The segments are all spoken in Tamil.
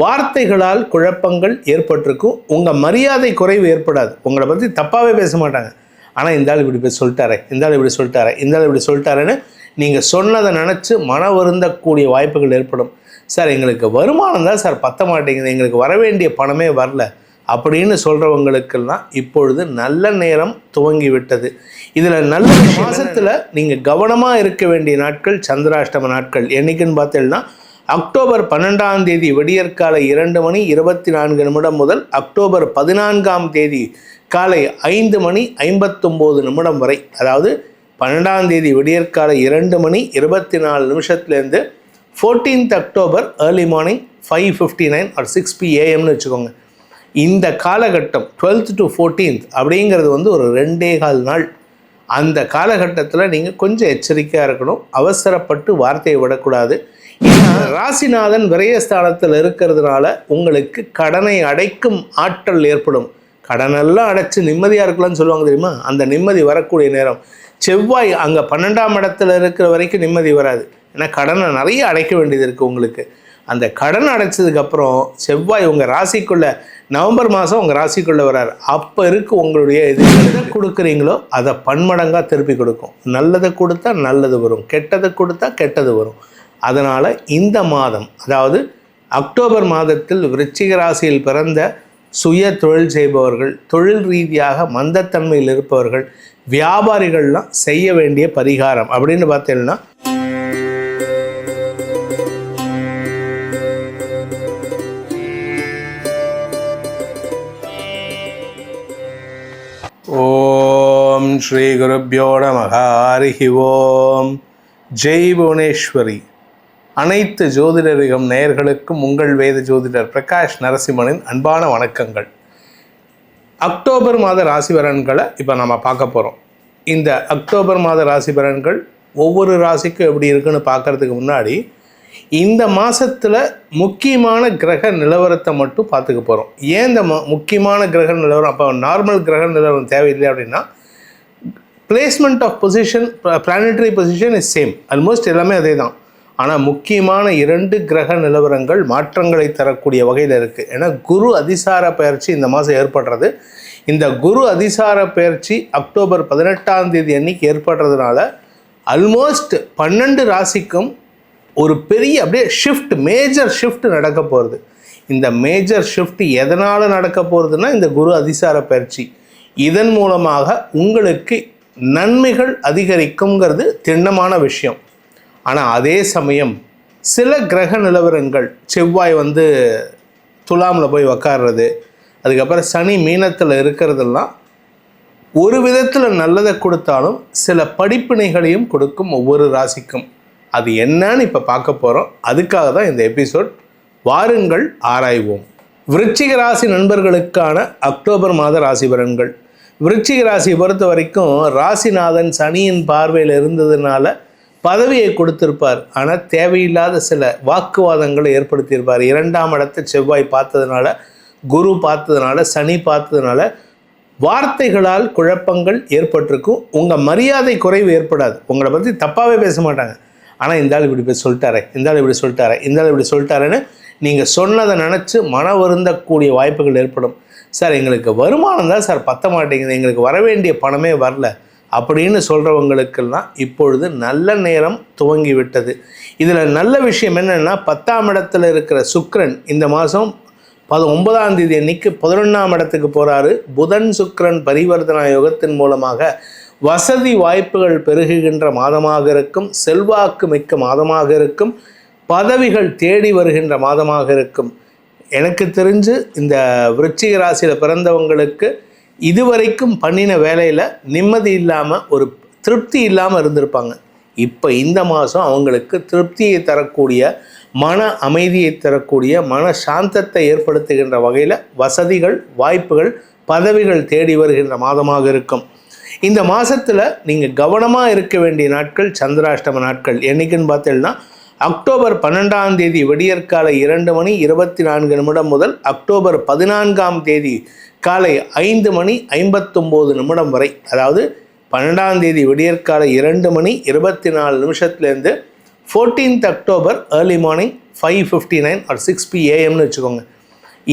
வார்த்தைகளால் குழப்பங்கள் ஏற்பட்டிருக்கும். உங்கள் மரியாதை குறைவு ஏற்படாது. உங்களை பற்றி தப்பாகவே பேச மாட்டாங்க. ஆனால் இந்த ஆள் இப்படி போய் சொல்லிட்டாரே இந்த ஆள் இப்படி சொல்லிட்டாரே இந்த ஆள் இப்படி சொல்லிட்டாருன்னு நீங்கள் சொன்னதை நினச்சி மன வருந்தக்கூடிய வாய்ப்புகள் ஏற்படும். சார் எங்களுக்கு வருமானம் தான் சார் பத்த மாட்டேங்குது. எங்களுக்கு வர வேண்டிய பணமே வரல. அப்படின்னு சொல்கிறவங்களுக்கெல்லாம் இப்பொழுது நல்ல நேரம் துவங்கி விட்டது இதில் நல்ல மாதத்தில் நீங்கள் கவனமாக இருக்க வேண்டிய நாட்கள் சந்திராஷ்டம நாட்கள். என்றைக்குன்னு பார்த்தீங்கன்னா அக்டோபர் பன்னெண்டாம் தேதி விடியற்காலை இரண்டு மணி இருபத்தி நான்கு நிமிடம் முதல் அக்டோபர் பதினான்காம் தேதி காலை ஐந்து மணி ஐம்பத்தொம்போது நிமிடம் வரை. அதாவது பன்னெண்டாம் தேதி விடியற்காலை இரண்டு மணி இருபத்தி நாலு நிமிஷத்துலேருந்து fourteenth October early morning five fifty nine or six P ஏஎம்னு வச்சுக்கோங்க. இந்த காலகட்டம் டுவெல்த் டு ஃபோர்டீன்த் அப்படிங்கிறது வந்து ஒரு ரெண்டே கால் நாள். அந்த காலகட்டத்தில் நீங்கள் கொஞ்சம் எச்சரிக்கையாக இருக்கணும். அவசரப்பட்டு வார்த்தையை விடக்கூடாது. ராசிநாதன் விரயஸ்தானத்தில் இருக்கிறதுனால உங்களுக்கு கடனை அடைக்கும் ஆற்றல் ஏற்படும். கடனெல்லாம் அடைச்சு நிம்மதியாக இருக்கலாம்னு சொல்லுவாங்க தெரியுமா? அந்த நிம்மதி வரக்கூடிய நேரம். செவ்வாய் அங்கே பன்னெண்டாம் இடத்துல இருக்கிற வரைக்கும் நிம்மதி வராது. ஏன்னா கடனை நிறைய அடைக்க வேண்டியது இருக்குது உங்களுக்கு. அந்த கடன் அடைச்சதுக்கப்புறம் செவ்வாய் உங்கள் ராசிக்குள்ள நவம்பர் மாதம் உங்கள் ராசிக்குள்ளே வராரு. அப்போ இருக்கு உங்களுடைய இது. எதை கொடுக்குறீங்களோ அதை பன்மடங்காக திருப்பி கொடுக்கும். நல்லதை கொடுத்தா நல்லது வரும். கெட்டதை கொடுத்தா கெட்டது வரும். அதனால் இந்த மாதம் அதாவது அக்டோபர் மாதத்தில் விருச்சிக ராசியில் பிறந்த சுய தொழில் செய்பவர்கள் தொழில் ரீதியாக மந்தத்தன்மையில் இருப்பவர்கள் வியாபாரிகள்லாம் செய்ய வேண்டிய பரிகாரம் அப்படின்னு பார்த்தீங்கன்னா ஓம் ஸ்ரீ குருப்பியோ நமக ஹரிஹி ஓம். ஜெய் புவனேஸ்வரி. அனைத்து ஜோதிடரிகம் நேயர்களுக்கும் உங்கள் வேத ஜோதிடர் பிரகாஷ் நரசிம்மனின் அன்பான வணக்கங்கள். அக்டோபர் மாத ராசி பலன்களை இப்போ நம்ம பார்க்க போகிறோம் இந்த அக்டோபர் மாத ராசி பலன்கள் ஒவ்வொரு ராசிக்கும் எப்படி இருக்குன்னு பார்க்கறதுக்கு முன்னாடி இந்த மாதத்தில் முக்கியமான கிரக நிலவரத்தை மட்டும் பார்த்துக்க போகிறோம் ஏன் இந்த முக்கியமான கிரக நிலவரம்? அப்போ நார்மல் கிரக நிலவரம் தேவையில்லை அப்படின்னா placement of position planetary position is same almost எல்லாமே அதே தான் ஆனால் முக்கியமான இரண்டு கிரக நிலவரங்கள் மாற்றங்களை தரக்கூடிய வகையில் இருக்குது ஏன்னா குரு அதிசார பயிற்சி இந்த மாதம் ஏற்படுறது. இந்த குரு அதிசார பயிற்சி அக்டோபர் பதினெட்டாம் தேதி அன்னைக்கு ஏற்படுறதுனால அல்மோஸ்ட் பன்னெண்டு ராசிக்கும் ஒரு பெரிய அப்படியே ஷிஃப்ட் மேஜர் ஷிஃப்ட் நடக்க போகிறது இந்த மேஜர் ஷிஃப்ட் எதனால் நடக்க போகிறதுனா இந்த குரு அதிசார பயிற்சி. இதன் மூலமாக உங்களுக்கு நன்மைகள் அதிகரிக்குங்கிறது திண்ணமான விஷயம். ஆனால் அதே சமயம் சில கிரக நிலவரங்கள் செவ்வாய் வந்து துலாமில் போய் உக்காடுறது அதுக்கப்புறம் சனி மீனத்தில் இருக்கிறதெல்லாம் ஒரு விதத்தில் நல்லதை கொடுத்தாலும் சில படிப்பினைகளையும் கொடுக்கும் ஒவ்வொரு ராசிக்கும். அது என்னன்னு இப்போ பார்க்க போகிறோம் அதுக்காக தான் இந்த எபிசோட் வாருங்கள் ஆராய்வோம். விருச்சிக ராசி நண்பர்களுக்கான அக்டோபர் மாத ராசி பலன்கள். விருச்சிக ராசியை பொறுத்த வரைக்கும் ராசிநாதன் சனியின் பார்வையில் இருந்ததுனால பதவியை கொடுத்திருப்பார். ஆனால் தேவையில்லாத சில வாக்குவாதங்களை ஏற்படுத்தியிருப்பார். இரண்டாம் இடத்தை செவ்வாய் பார்த்ததுனால குரு பார்த்ததுனால சனி பார்த்ததுனால வார்த்தைகளால் குழப்பங்கள் ஏற்பட்டிருக்கும். உங்கள் மரியாதை குறைவு ஏற்படாது. உங்களை பற்றி தப்பாகவே பேச மாட்டாங்க. ஆனால் இந்த ஆள் இப்படி போய் சொல்லிட்டாரே இந்த ஆள் இப்படி சொல்லிட்டாரே இந்த ஆள் இப்படி சொல்லிட்டாருன்னு நீங்கள் சொன்னதை நினச்சி மன வருந்தக்கூடிய வாய்ப்புகள் ஏற்படும். சார் எங்களுக்கு வருமானம் தான் சார் பத்த மாட்டேங்குது. எங்களுக்கு வர வேண்டிய பணமே வரல. அப்படின்னு சொல்கிறவங்களுக்கெல்லாம் இப்பொழுது நல்ல நேரம் துவங்கி விட்டது இதில் நல்ல விஷயம் என்னென்னா பத்தாம் இடத்துல இருக்கிற சுக்ரன் இந்த மாதம் பது ஒன்பதாம் தேதி அன்னைக்கு பதினொன்றாம் இடத்துக்கு போகிறாரு புதன் சுக்ரன் பரிவர்த்தனா யோகத்தின் மூலமாக வசதி வாய்ப்புகள் பெருகுகின்ற மாதமாக இருக்கும். செல்வாக்கு மிக்க மாதமாக இருக்கும். பதவிகள் தேடி வருகின்ற மாதமாக இருக்கும். எனக்கு தெரிஞ்சு இந்த விருச்சிக ராசியில் பிறந்தவங்களுக்கு இதுவரைக்கும் பண்ணின வேலையில் நிம்மதி இல்லாமல் ஒரு திருப்தி இல்லாமல் இருந்திருப்பாங்க. இப்போ இந்த மாதம் அவங்களுக்கு திருப்தியை தரக்கூடிய மன அமைதியை தரக்கூடிய மன சாந்தத்தை ஏற்படுத்துகின்ற வகையில் வசதிகள் வாய்ப்புகள் பதவிகள் தேடி வருகின்ற மாதமாக இருக்கும். இந்த மாதத்தில் நீங்கள் கவனமாக இருக்க வேண்டிய நாட்கள் சந்திராஷ்டம நாட்கள். என்னைக்குன்னு பார்த்தீங்கன்னா அக்டோபர் பன்னெண்டாம் தேதி விடியற்காலை இரண்டு மணி இருபத்தி நான்கு நிமிடம் முதல் அக்டோபர் பதினான்காம் தேதி காலை ஐந்து மணி ஐம்பத்தொம்போது நிமிடம் வரை அதாவது பன்னெண்டாம் தேதி விடியற்காலை இரண்டு மணி இருபத்தி நாலு நிமிஷத்துலேருந்து fourteenth October early morning five fifty nine or six பிஏஎம்னு வச்சுக்கோங்க.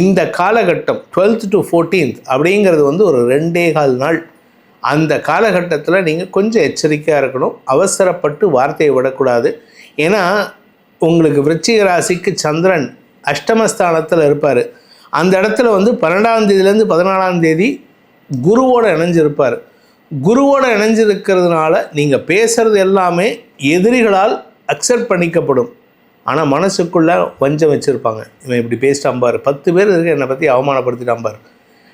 இந்த காலகட்டம் டுவெல்த் டு ஃபோர்டீன்த் அப்படிங்கிறது வந்து ஒரு ரெண்டே கால் நாள். அந்த காலகட்டத்தில் நீங்கள் கொஞ்சம் எச்சரிக்கையாக இருக்கணும். அவசரப்பட்டு வார்த்தையை விடக்கூடாது. ஏன்னா உங்களுக்கு விருச்சிக ராசிக்கு சந்திரன் அஷ்டமஸ்தானத்தில் இருப்பார். அந்த இடத்துல வந்து பன்னெண்டாம் தேதியிலேருந்து பதினாலாம் தேதி குருவோட இணைஞ்சிருப்பார். குருவோட இணைஞ்சிருக்கிறதுனால நீங்கள் பேசுகிறது எல்லாமே எதிரிகளால் அக்செப்ட் பண்ணிக்கப்படும். ஆனால் மனசுக்குள்ளே வஞ்சம் வச்சுருப்பாங்க. இவன் இப்படி பேசிட்டான் பாரு. பத்து பேர் இருக்க என்னை பற்றி அவமானப்படுத்திட்டான் பாரு.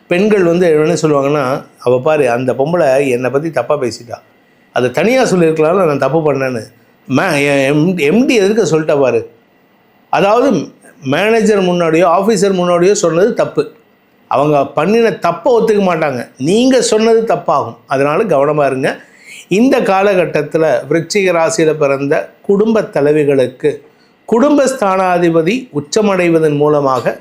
பெண்கள் வந்து என்ன சொல்லுவாங்கன்னா அவள் பாரு அந்த பொம்பளை என்னை பற்றி தப்பாக பேசிட்டா. அதை தனியாக சொல்லியிருக்கலாம்ல நான் தப்பு பண்ணேன்னு. மே எம்டி எம்டி எதுக்கு சொல்லிட்டா பாரு. அதாவது மேனேஜர் முன்னாடியோ ஆஃபீஸர் முன்னாடியோ சொன்னது தப்பு. அவங்க பண்ணின தப்பை ஒத்துக்க மாட்டாங்க. நீங்கள் சொன்னது தப்பாகும். அதனால் கவனமாக இருங்க. இந்த காலகட்டத்தில் விருச்சிக ராசியில் பிறந்த குடும்ப தலைவிகளுக்கு குடும்பஸ்தானாதிபதி உச்சமடைவதன் மூலமாக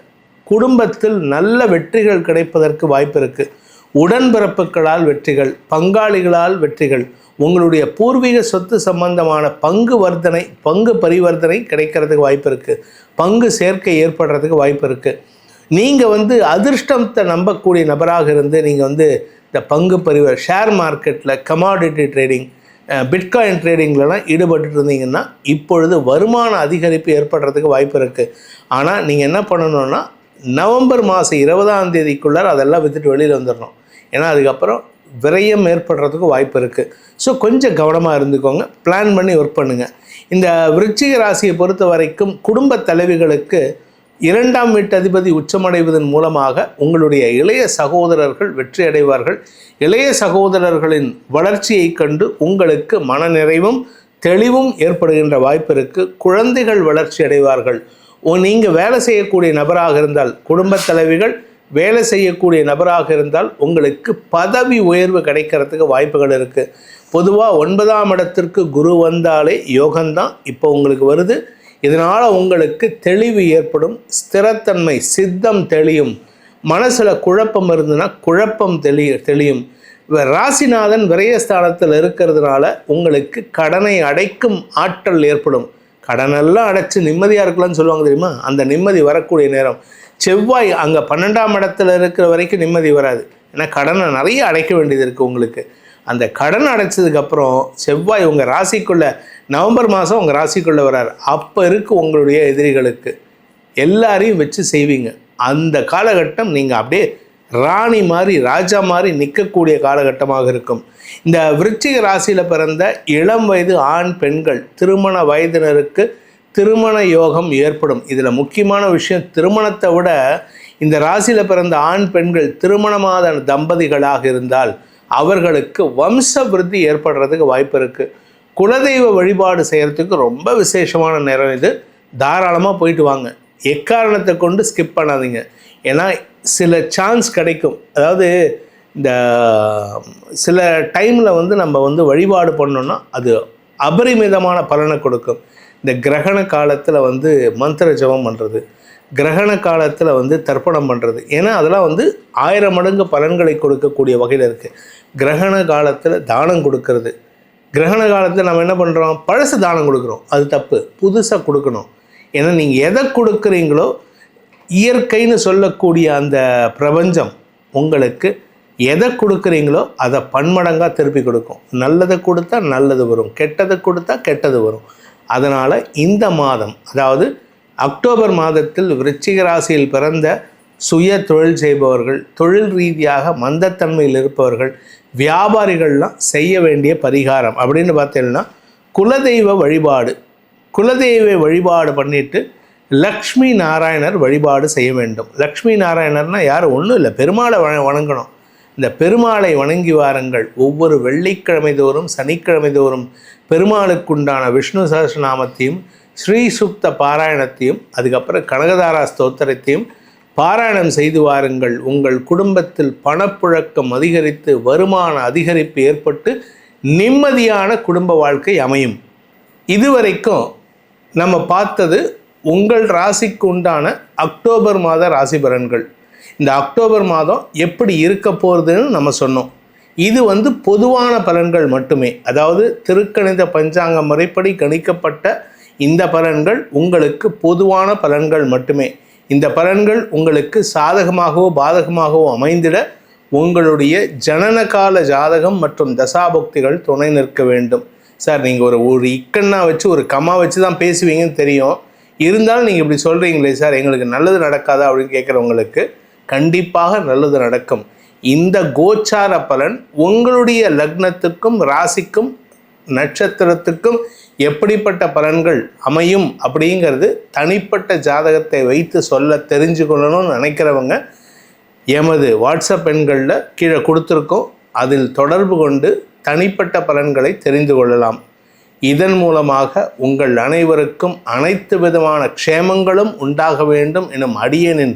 குடும்பத்தில் நல்ல வெற்றிகள் கிடைப்பதற்கு வாய்ப்பு இருக்குது உடன்பிறப்புகளால் வெற்றிகள் பங்காளிகளால் வெற்றிகள் உங்களுடைய பூர்வீக சொத்து சம்பந்தமான பங்கு வர்த்தனை பங்கு பரிவர்த்தனை கிடைக்கிறதுக்கு வாய்ப்பு இருக்குது பங்கு சேர்க்கை ஏற்படுறதுக்கு வாய்ப்பு இருக்குது நீங்கள் வந்து அதிர்ஷ்டத்தை நம்பக்கூடிய நபராக இருந்து நீங்கள் வந்து இந்த பங்கு பரிவ ஷேர் மார்க்கெட்டில் கமாடிட்டி ட்ரேடிங் பிட்காயின் ட்ரேடிங்லலாம் ஈடுபட்டு இருந்தீங்கன்னா இப்பொழுது வருமான அதிகரிப்பு ஏற்படுறதுக்கு வாய்ப்பு இருக்குது ஆனால் நீங்கள் என்ன பண்ணணும்னா நவம்பர் மாதம் இருபதாம் தேதிக்குள்ளார அதெல்லாம் விற்றுட்டு வெளியில் வந்துடணும் ஏன்னா அதுக்கப்புறம் விரயம் ஏற்படுறதுக்கு வாய்ப்பு இருக்குது ஸோ கொஞ்சம் கவனமாக இருந்துக்கோங்க. பிளான் பண்ணி ஒர்க் பண்ணுங்கள் இந்த விருச்சிக ராசியை பொறுத்த வரைக்கும் குடும்ப தலைவிகளுக்கு இரண்டாம் வீட்டு அதிபதி உச்சமடைவதன் மூலமாக உங்களுடைய இளைய சகோதரர்கள் வெற்றி அடைவார்கள். இளைய சகோதரர்களின் வளர்ச்சியை கண்டு உங்களுக்கு மனநிறைவும் தெளிவும் ஏற்படுகின்ற வாய்ப்பு இருக்குது குழந்தைகள் வளர்ச்சி அடைவார்கள். நீங்கள் வேலை செய்யக்கூடிய நபராக இருந்தால் குடும்பத் தலைவிகள் வேலை செய்யக்கூடிய நபராக இருந்தால் உங்களுக்கு பதவி உயர்வு கிடைக்கிறதுக்கு வாய்ப்புகள் இருக்குது பொதுவாக ஒன்பதாம் இடத்திற்கு குரு வந்தாலே யோகம்தான் இப்போ உங்களுக்கு வருது. இதனால் உங்களுக்கு தெளிவு ஏற்படும் ஸ்திரத்தன்மை சித்தம் தெளியும் மனசில் குழப்பம் இருந்ததுன்னா குழப்பம் தெளி தெளியும். ராசிநாதன் விரயஸ்தானத்தில் இருக்கிறதுனால உங்களுக்கு கடனை அடைக்கும் ஆற்றல் ஏற்படும். கடனெல்லாம் அடைச்சி நிம்மதியாக இருக்கலாம்னு சொல்லுவாங்க தெரியுமா? அந்த நிம்மதி வரக்கூடிய நேரம். செவ்வாய் அங்கே பன்னெண்டாம் இடத்துல இருக்கிற வரைக்கும் நிம்மதி வராது. ஏன்னா கடனை நிறைய அடைக்க வேண்டியது இருக்குது உங்களுக்கு. அந்த கடன் அடைச்சதுக்கப்புறம் செவ்வாய் உங்கள் ராசிக்குள்ளே நவம்பர் மாதம் உங்கள் ராசிக்குள்ளே வரார். அப்போ இருக்குது உங்களுடைய எதிரிகளுக்கு. எல்லாரையும் வச்சு செய்வீங்க. அந்த காலகட்டம் நீங்கள் அப்படியே ராணி மாதிரி ராஜா மாதிரி நிற்கக்கூடிய காலகட்டமாக இருக்கும். இந்த விருச்சிக ராசியில் பிறந்த இளம் வயது ஆண் பெண்கள் திருமண வயதினருக்கு திருமண யோகம் ஏற்படும். இதில் முக்கியமான விஷயம் திருமணத்தை விட இந்த ராசியில் பிறந்த ஆண் பெண்கள் திருமணமாத தம்பதிகளாக இருந்தால் அவர்களுக்கு வம்ச விருத்தி ஏற்படுறதுக்கு வாய்ப்பு இருக்குது குலதெய்வ வழிபாடு செய்கிறதுக்கு ரொம்ப விசேஷமான நேரம் இது. தாராளமாக போயிட்டு வாங்க. எக்காரணத்தை கொண்டு ஸ்கிப் பண்ணாதீங்க. ஏன்னா சில சான்ஸ் கிடைக்கும். அதாவது இந்த சில டைமில் வந்து நம்ம வந்து வழிபாடு பண்ணோன்னா அது அபரிமிதமான பலனை கொடுக்கும். இந்த கிரகண காலத்தில் வந்து மந்திர ஜபம் பண்ணுறது கிரகண காலத்தில் வந்து தர்ப்பணம் பண்ணுறது ஏன்னா அதெல்லாம் வந்து ஆயிரம் மடங்கு பலன்களை கொடுக்கக்கூடிய வகையில் இருக்குது கிரகண காலத்தில் தானம் கொடுக்கறது. கிரகண காலத்தில் நம்ம என்ன பண்ணுறோம் பழசு தானம் கொடுக்குறோம். அது தப்பு. புதுசாக கொடுக்கணும். ஏன்னா நீங்கள் எதை கொடுக்குறீங்களோ இயற்கைன்னு சொல்லக்கூடிய அந்த பிரபஞ்சம் உங்களுக்கு எதை கொடுக்குறீங்களோ அதை பன்மடங்காக திருப்பி கொடுக்கும். நல்லதை கொடுத்தா நல்லது வரும். கெட்டதை கொடுத்தா கெட்டது வரும். அதனால் இந்த மாதம் அதாவது அக்டோபர் மாதத்தில் விருச்சிக ராசியில் பிறந்த சுய தொழில் செய்பவர்கள் தொழில் ரீதியாக மந்தத்தன்மையில் இருப்பவர்கள் வியாபாரிகள்லாம் செய்ய வேண்டிய பரிகாரம் அப்படின்னு பார்த்தீங்கன்னா குலதெய்வ வழிபாடு. குலதெய்வ வழிபாடு பண்ணிட்டு லக்ஷ்மி நாராயணர் வழிபாடு செய்ய வேண்டும். லக்ஷ்மி நாராயணர்னால் யாரும் ஒன்றும் இல்லை. பெருமாளை வ வணங்கணும். இந்த பெருமாளை வணங்கி வாருங்கள். ஒவ்வொரு வெள்ளிக்கிழமை தோறும் சனிக்கிழமை தோறும் பெருமாளுக்குண்டான விஷ்ணு சகஸ்ரநாமத்தையும் ஸ்ரீசுப்த பாராயணத்தையும் அதுக்கப்புறம் கனகதாரா ஸ்தோத்திரத்தையும் பாராயணம் செய்து வாருங்கள். உங்கள் குடும்பத்தில் பணப்புழக்கம் அதிகரித்து வருமான அதிகரிப்பு ஏற்பட்டு நிம்மதியான குடும்ப வாழ்க்கை அமையும். இதுவரைக்கும் நம்ம பார்த்தது உங்கள் ராசிக்கு உண்டான அக்டோபர் மாத ராசி பலன்கள். இந்த அக்டோபர் மாதம் எப்படி இருக்க போகிறதுன்னு நம்ம சொன்னோம். இது வந்து பொதுவான பலன்கள் மட்டுமே. அதாவது திருக்கணித பஞ்சாங்க முறைப்படி கணிக்கப்பட்ட இந்த பலன்கள் உங்களுக்கு பொதுவான பலன்கள் மட்டுமே. இந்த பலன்கள் உங்களுக்கு சாதகமாகவோ பாதகமாகவோ அமைந்திட உங்களுடைய ஜனனகால ஜாதகம் மற்றும் தசாபக்திகள் துணை நிற்க வேண்டும். சார் நீங்கள் ஒரு ஒரு இக்கண்ணா வச்சு ஒரு கம்மா வச்சு தான் பேசுவீங்கன்னு தெரியும். இருந்தாலும் நீங்கள் இப்படி சொல்கிறீங்களே சார் எங்களுக்கு நல்லது நடக்காதா அப்படின்னு கேட்குறவங்களுக்கு கண்டிப்பாக நல்லது நடக்கும். இந்த கோச்சார பலன் உங்களுடைய லக்னத்துக்கும் ராசிக்கும் நட்சத்திரத்துக்கும் எப்படிப்பட்ட பலன்கள் அமையும் அப்படிங்கிறது தனிப்பட்ட ஜாதகத்தை வைத்து சொல்ல தெரிஞ்சு கொள்ளணும்னு நினைக்கிறவங்க எமது வாட்ஸ்அப் எண்களில் கீழே கொடுத்துருக்கோம். அதில் தொடர்பு கொண்டு தனிப்பட்ட பலன்களை தெரிந்து கொள்ளலாம். இதன் மூலமாக உங்கள் அனைவருக்கும் அனைத்து விதமான க்ஷேமங்களும் உண்டாக வேண்டும் எனும் அடியனின்